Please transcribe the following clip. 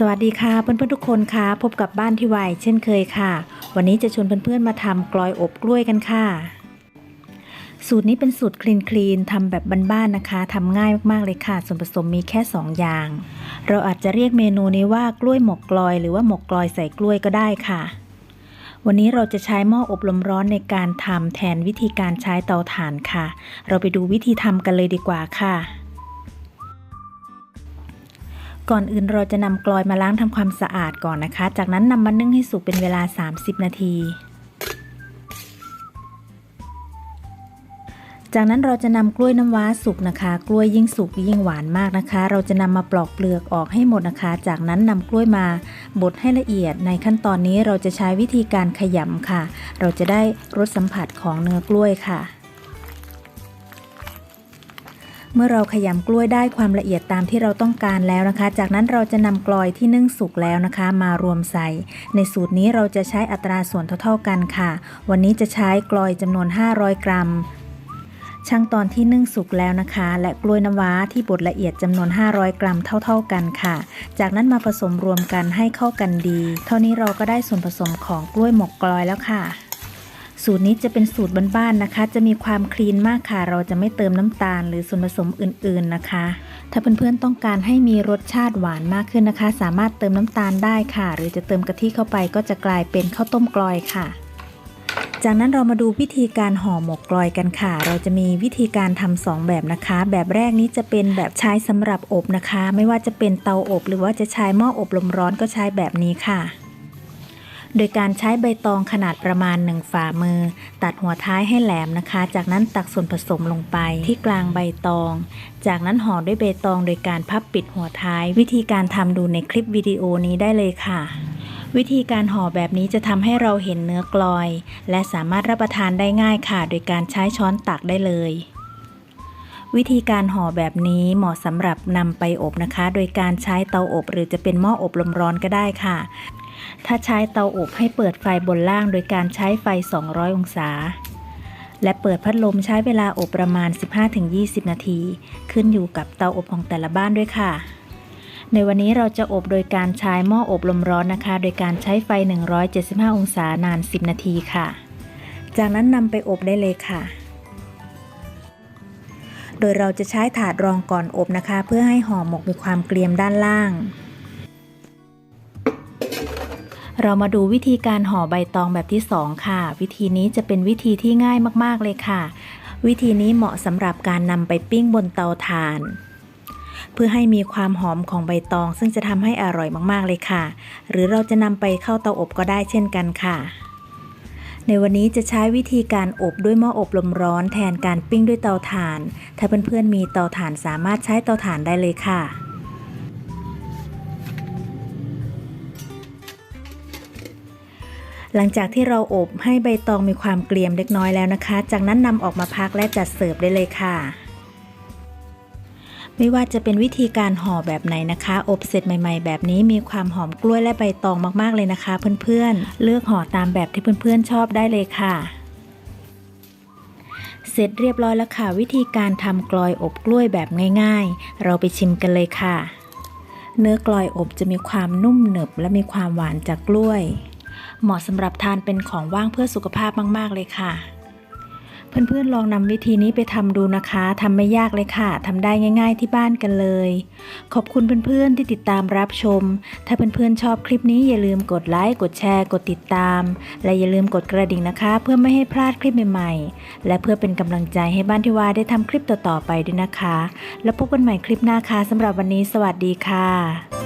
สวัสดีค่ะเพื่อนๆทุกคนค่ะ พบกับบ้านที่ไวเช่นเคยค่ะ วันนี้จะชวนเพื่อนๆมาทำกลอยอบกล้วยกันค่ะ สูตรนี้เป็นสูตรคลีนคลีนๆทำแบบบ้านๆนะคะทำง่ายมากๆเลยค่ะ ส่วนผสมมีแค่ 2 อย่าง เราอาจจะเรียกเมนูนี้ว่ากล้วยหมกกลอย หรือว่าหมกกลอยใส่กล้วยก็ได้ค่ะ วันนี้เราจะใช้หม้ออบลมร้อนในการทำแทนวิธีการใช้เตาถ่านค่ะ เราไปดูวิธีทำกันเลยดีกว่าค่ะ ก่อนอื่นเราจะนำกลอยมาล้างทำความสะอาดก่อนนะคะ จากนั้นนำมานึ่งให้สุกเป็นเวลา 30 นาที จากนั้นเราจะนำกล้วยน้ำว้าสุกนะคะ กล้วยยิ่งสุกยิ่งหวานมากนะคะ เราจะนำมาปลอกเปลือกออกให้หมดนะคะ จากนั้นนำกล้วยมาบดให้ละเอียด ในขั้นตอนนี้เราจะใช้วิธีการขยำค่ะ เราจะได้รสสัมผัสของเนื้อกล้วยค่ะ มื่อเราขยำกล้วยได้ความละเอียดตามที่เราต้องการแล้วนะคะ จากนั้นเราจะนำกลอยที่นึ่งสุกแล้วนะคะ มารวมใส่ ในสูตรนี้เราจะใช้อัตราส่วนเท่า ๆกันค่ะ วันนี้จะใช้กลอยจำนวน 500 กรัมช่างตอนที่นึ่งสุกแล้วนะคะ และกล้วยน้ำว้าที่บดละเอียดจำนวน 500 กรัมเท่า ๆกันค่ะ จากนั้นมาผสมรวมกันให้เข้ากันดี เท่านี้เราก็ได้ส่วนผสมของกล้วยหมกกลอยแล้วค่ะ สูตรนี้จะเป็นสูตรบ้านๆนะคะ จะมีความคลีนมากค่ะ เราจะไม่เติมน้ำตาลหรือส่วนผสมอื่นๆนะคะ ถ้าเพื่อนๆต้องการให้มีรสชาติหวานมากขึ้นนะคะ สามารถเติมน้ำตาลได้ค่ะ หรือจะเติมกะทิเข้าไปก็จะกลายเป็นข้าวต้มกลอยค่ะ จากนั้นเรามาดูวิธีการห่อหมกกลอยกันค่ะ เราจะมีวิธีการทำสองแบบนะคะ แบบแรกนี้จะเป็นแบบใช้สำหรับอบนะคะ ไม่ว่าจะเป็นเตาอบ หรือว่าจะใช้หม้ออบลมร้อนก็ใช้แบบนี้ค่ะ โดยการใช้ใบตองขนาดประมาณ 1 ฝ่ามือ ตัดหัวท้ายให้แหลมนะคะ จากนั้นตักส่วนผสมลงไปที่กลางใบตอง จากนั้นห่อด้วยใบตองโดยการพับปิดหัวท้าย วิธีการทำดูในคลิปวิดีโอนี้ได้เลยค่ะวิธีการห่อแบบนี้จะทำให้เราเห็นเนื้อกลอย และสามารถรับประทานได้ง่ายค่ะ โดยการใช้ช้อนตักได้เลย วิธีการห่อแบบนี้เหมาะสำหรับนำไปอบนะคะ โดยการใช้เตาอบหรือจะเป็นหม้ออบลมร้อนก็ได้ค่ะ ถ้าใช้เตาอบให้เปิดไฟบนล่างโดยการใช้ไฟ 200 องศา และเปิดพัดลมใช้เวลาอบประมาณ 15-20 นาที ขึ้นอยู่กับเตาอบของแต่ละบ้านด้วยค่ะ ในวันนี้เราจะอบโดยการใช้หม้ออบลมร้อนนะคะ โดยการใช้ไฟ 175 องศานาน 10 นาทีค่ะ จากนั้นนำไปอบได้เลยค่ะโดยเราจะใช้ถาดรองก่อนอบนะคะ เพื่อให้ห่อหมกมีความเกรียมด้านล่าง เรามาดูวิธีการห่อใบตองแบบที่ 2 ค่ะ วิธีนี้จะเป็นวิธีที่ง่ายมากๆเลยค่ะ วิธีนี้เหมาะสำหรับการนำไปปิ้งบนเตาถ่าน เพื่อให้มีความหอมของใบตอง ซึ่งจะทำให้อร่อยมากๆเลยค่ะ หรือเราจะนำไปเข้าเตาอบก็ได้เช่นกันค่ะ ในวันนี้จะใช้วิธีการอบด้วยหม้ออบลมร้อนแทนการปิ้งด้วยเตาถ่าน ถ้าเพื่อนๆมีเตาถ่านสามารถใช้เตาถ่านได้เลยค่ะ หลังจากที่เราอบให้ใบตองมีความเกรียมเล็กน้อยแล้วนะคะ จากนั้นนำออกมาพักและจัดเสิร์ฟได้เลยค่ะ ไม่ว่าจะเป็นวิธีการห่อแบบไหนนะคะ อบเสร็จใหม่ ๆ แบบนี้มีความหอมกล้วยและใบตองมากๆเลยนะคะ เพื่อนๆ เลือกห่อตามแบบที่เพื่อนๆชอบได้เลยค่ะเสร็จเรียบร้อยแล้วค่ะ วิธีการทำกลอยอบกล้วยแบบง่ายๆ เราไปชิมกันเลยค่ะ เนื้อกลอยอบจะมีความนุ่มหนึบและมีความหวานจากกล้วย เหมาะสำหรับทานเป็นของว่างเพื่อสุขภาพมาก ๆ เลยค่ะ เพื่อนๆลองนำวิธีนี้ไปทำดูนะคะทำไม่ยากเลยค่ะทำได้ง่าย ๆ ที่บ้านกันเลย ขอบคุณเพื่อนๆที่ติดตามรับชม ถ้าเพื่อนๆชอบคลิปนี้อย่าลืมกดไลค์กดแชร์ กดติดตาม และอย่าลืมกดกระดิ่งนะคะ เพื่อไม่ให้พลาดคลิปใหม่ๆ และเพื่อเป็นกำลังใจให้บ้านที่ว่าได้ทำคลิปต่อๆไปด้วยนะคะ แล้วพบกันใหม่คลิปหน้าค่ะสำหรับวันนี้ สวัสดีค่ะ